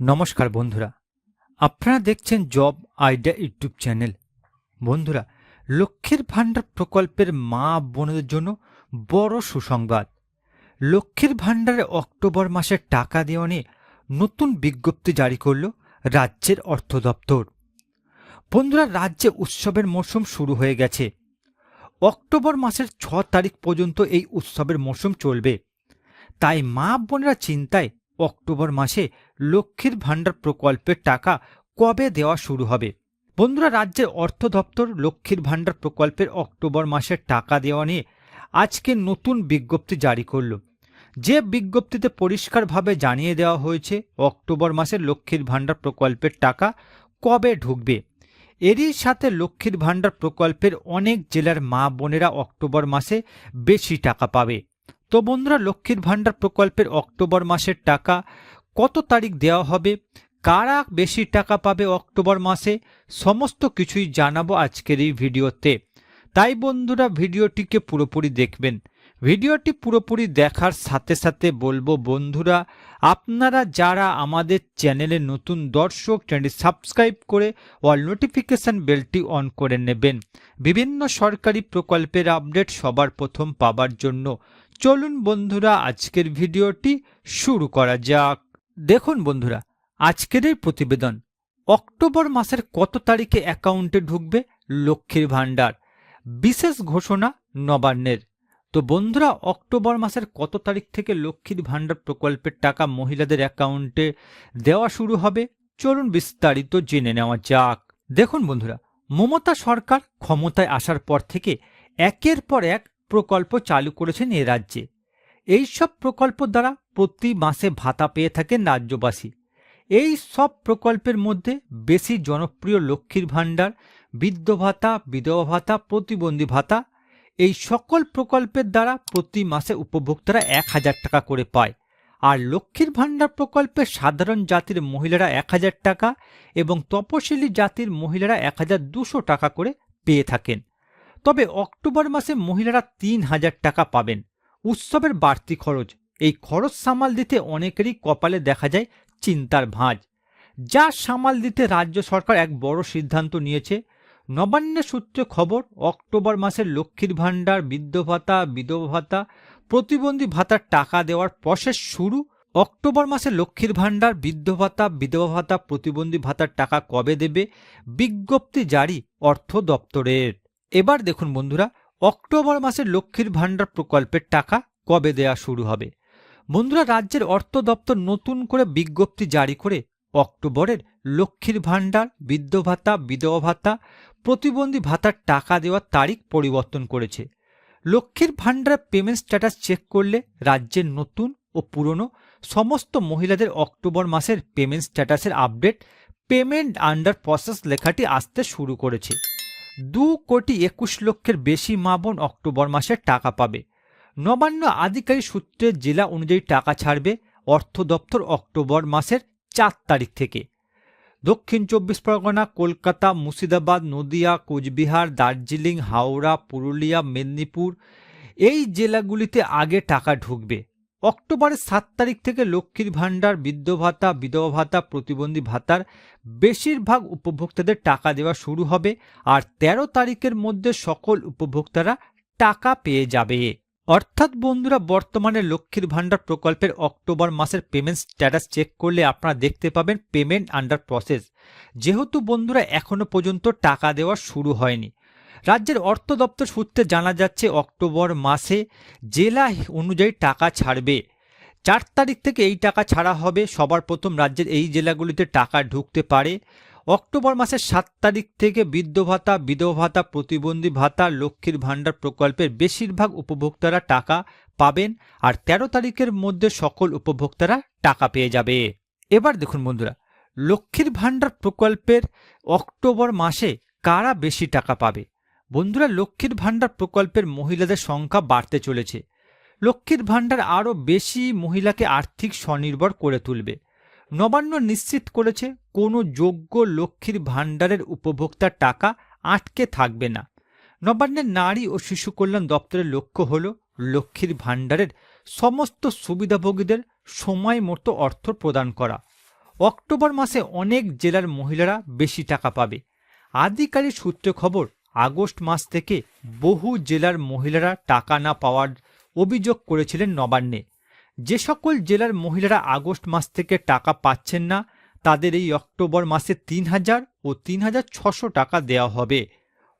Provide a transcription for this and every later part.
নমস্কার বন্ধুরা। আপনারা দেখছেন জব আইডিয়া ইউটিউব চ্যানেল। বন্ধুরা, লক্ষ্মীর ভাণ্ডার প্রকল্পের মা বোনদের জন্য বড় সুসংবাদ। লক্ষ্মীর ভাণ্ডারে অক্টোবর মাসের টাকা দেওয়া নিয়ে নতুন বিজ্ঞপ্তি জারি করল রাজ্যের অর্থ দপ্তর। বন্ধুরা, রাজ্যে উৎসবের মরশুম শুরু হয়ে গেছে। অক্টোবর মাসের ছ তারিখ পর্যন্ত এই উৎসবের মরশুম চলবে। তাই মা বোনেরা চিন্তায় অক্টোবর মাসে লক্ষ্মীর ভাণ্ডার প্রকল্পের টাকা কবে দেওয়া শুরু হবে? বন্ধুরা, রাজ্যের অর্থ দপ্তর লক্ষ্মীর ভাণ্ডার প্রকল্পের অক্টোবর মাসের টাকা দেওয়া নিয়ে আজকে নতুন বিজ্ঞপ্তি জারি করল। যে বিজ্ঞপ্তিতে পরিষ্কারভাবে জানিয়ে দেওয়া হয়েছে, অক্টোবর মাসে লক্ষ্মীর ভাণ্ডার প্রকল্পের টাকা কবে ঢুকবে? এরই সাথে লক্ষ্মীর ভাণ্ডার প্রকল্পের অনেক জেলার মা বোনেরা অক্টোবর মাসে বেশি টাকা পাবে। তো বন্ধুরা, লক্ষ্মীর ভাণ্ডার প্রকল্পের অক্টোবর মাসের টাকা কত তারিখ দেওয়া হবে? কারা বেশি টাকা পাবে অক্টোবর মাসে? সমস্ত কিছুই জানাব আজকের এই ভিডিওতে। তাই বন্ধুরা, ভিডিওটিকে পুরোপুরি দেখবেন। ভিডিওটি পুরোপুরি দেখার সাথে সাথে বলব, বন্ধুরা, আপনারা যারা আমাদের চ্যানেলে নতুন দর্শক, চ্যানেলটি সাবস্ক্রাইব করে অল নোটিফিকেশন বেলটি অন করে নেবেন। বিভিন্ন সরকারি প্রকল্পের আপডেট সবার প্রথম পাবার জন্য। চলুন, বন্ধুরা, আজকের ভিডিওটি শুরু করা যাক। দেখুন, বন্ধুরা, আজকের এই প্রতিবেদন। অক্টোবর মাসের কত তারিখে অ্যাকাউন্টে ঢুকবে? লক্ষ্মীর ভাণ্ডার। বিশেষ ঘোষণা নবান্নের। তো বন্ধুরা, অক্টোবর মাসের কত তারিখ থেকে লক্ষ্মীর ভাণ্ডার প্রকল্পের টাকা মহিলাদের অ্যাকাউন্টে দেওয়া শুরু হবে? চলুন বিস্তারিত জেনে নেওয়া যাক। দেখুন বন্ধুরা, মমতা সরকার ক্ষমতায় আসার পর থেকে একের পর এক প্রকল্প চালু করেছেন এ রাজ্যে। এই সব প্রকল্প দ্বারা প্রতি মাসে ভাতা পেয়ে থাকেন রাজ্যবাসী। এই সব প্রকল্পের মধ্যে বেশি জনপ্রিয় লক্ষ্মীর ভাণ্ডার বৃদ্ধ ভাতা, বিধবা ভাতা, প্রতিবন্ধী ভাতা এই সকল প্রকল্পের দ্বারা প্রতি মাসে উপভোক্তারা এক হাজার টাকা করে পায়। আর লক্ষ্মীর ভাণ্ডার প্রকল্পে সাধারণ জাতির মহিলারা এক হাজার টাকা এবং তপশিলি জাতির মহিলারা এক হাজার দুশো টাকা করে পেয়ে থাকেন। তবে অক্টোবর মাসে মহিলারা তিন হাজার টাকা পাবেন। উৎসবের বাড়তি খরচ, এই খরচ সামাল দিতে অনেকেরই কপালে দেখা যায় চিন্তার ভাঁজ। যা সামাল দিতে রাজ্য সরকার এক বড় সিদ্ধান্ত নিয়েছে নবান্নের সূত্রে খবর, অক্টোবর মাসের লক্ষ্মীর ভাণ্ডার বৃদ্ধ ভাতা বিধবা ভাতা প্রতিবন্ধী ভাতার টাকা দেওয়ার প্রসেস শুরু। অক্টোবর মাসে লক্ষ্মীর ভাণ্ডার বৃদ্ধ ভাতা বিধবা ভাতা প্রতিবন্ধী ভাতার টাকা কবে দেবে? বিজ্ঞপ্তি জারি অর্থ দপ্তরের। এবার দেখুন বন্ধুরা, অক্টোবর মাসে লক্ষ্মীর ভাণ্ডার প্রকল্পের টাকা কবে দেয়া শুরু হবে? বন্ধুরা, রাজ্যের অর্থ দপ্তর নতুন করে বিজ্ঞপ্তি জারি করে অক্টোবরের লক্ষ্মীর ভাণ্ডার বৃদ্ধ ভাতা বিধবা ভাতা প্রতিবন্ধী ভাতার টাকা দেওয়ার তারিখ পরিবর্তন করেছে। লক্ষ্মীর ভাণ্ডার পেমেন্ট স্ট্যাটাস চেক করলে রাজ্যের নতুন ও পুরনো সমস্ত মহিলাদের অক্টোবর মাসের পেমেন্ট স্ট্যাটাসের আপডেট পেমেন্ট আন্ডার প্রসেস লেখাটি আসতে শুরু করেছে। দু কোটি একুশ লক্ষের বেশি মা বোন অক্টোবর মাসে টাকা পাবে। নবান্ন আধিকারিক সূত্রে জেলা অনুযায়ী টাকা ছাড়বে অর্থ দপ্তর অক্টোবর মাসের চার তারিখ থেকে। দক্ষিণ চব্বিশ পরগনা, কলকাতা, মুর্শিদাবাদ, নদিয়া, কোচবিহার, দার্জিলিং, হাওড়া, পুরুলিয়া, মেদিনীপুর, এই জেলাগুলিতে আগে টাকা ঢুকবে। অক্টোবরের সাত তারিখ থেকে লক্ষ্মীর ভাণ্ডার বৃদ্ধ ভাতা, বিধবা ভাতা, প্রতিবন্ধী ভাতার বেশিরভাগ উপভোক্তাদের টাকা দেওয়া শুরু হবে আর ১৩ তারিখের মধ্যে সকল উপভোক্তারা টাকা পেয়ে যাবে। অর্থাৎ বন্ধুরা, বর্তমানে লক্ষ্মীর ভাণ্ডার প্রকল্পের অক্টোবর মাসের পেমেন্ট স্ট্যাটাস চেক করলে আপনারা দেখতে পাবেন পেমেন্ট আন্ডার প্রসেস যেহেতু বন্ধুরা এখনও পর্যন্ত টাকা দেওয়া শুরু হয়নি। রাজ্যের অর্থ দপ্তর সূত্রে জানা যাচ্ছে, অক্টোবর মাসে জেলা অনুযায়ী টাকা ছাড়বে। চার তারিখ থেকে এই টাকা ছাড়া হবে। সবার প্রথম রাজ্যের এই জেলাগুলিতে টাকা ঢুকতে পারে। অক্টোবর মাসের সাত তারিখ থেকে বৃদ্ধ ভাতা বিধবা ভাতা প্রতিবন্ধী ভাতা, লক্ষ্মীর ভাণ্ডার প্রকল্পের বেশিরভাগ উপভোক্তারা টাকা পাবেন আর ১৩ তারিখের মধ্যে সকল উপভোক্তারা টাকা পেয়ে যাবে। এবার দেখুন বন্ধুরা, লক্ষ্মীর ভাণ্ডার প্রকল্পের অক্টোবর মাসে কারা বেশি টাকা পাবে? বন্ধুরা, লক্ষ্মীর ভাণ্ডার প্রকল্পের মহিলাদের সংখ্যা বাড়তে চলেছে। লক্ষ্মীর ভাণ্ডার আরও বেশি মহিলাকে আর্থিক স্বনির্ভর করে তুলবে। নবান্ন নিশ্চিত করেছে কোনো যোগ্য লক্ষ্মীর ভাণ্ডারের উপভোক্তার টাকা আটকে থাকবে না। নবান্নের নারী ও শিশু কল্যাণ দপ্তরের লক্ষ্য হল লক্ষ্মীর ভাণ্ডারের সমস্ত সুবিধাভোগীদের সময় মতো অর্থ প্রদান করা। অক্টোবর মাসে অনেক জেলার মহিলারা বেশি টাকা পাবে। আধিকারিক সূত্রে খবর, আগস্ট মাস থেকে বহু জেলার মহিলারা টাকা না পাওয়ার অভিযোগ করেছিলেন নবান্নে। যে সকল জেলার মহিলারা আগস্ট মাস থেকে টাকা পাচ্ছেন না তাদের এই অক্টোবর মাসে তিন হাজার ও তিন হাজার ছশো টাকা দেওয়া হবে।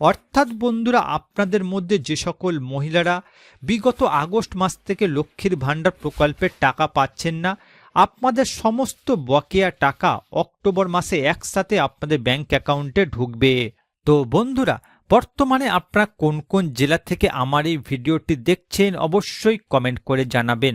অর্থাৎ বন্ধুরা, আপনাদের মধ্যে যে সকল মহিলারা বিগত আগস্ট মাস থেকে লক্ষ্মীর ভাণ্ডার প্রকল্পের টাকা পাচ্ছেন না, আপনাদের সমস্ত বকেয়া টাকা অক্টোবর মাসে একসাথে আপনাদের ব্যাংক অ্যাকাউন্টে ঢুকবে। তো বন্ধুরা, বর্তমানে আপনারা কোন কোন জেলা থেকে আমার এই ভিডিওটি দেখছেন অবশ্যই কমেন্ট করে জানাবেন।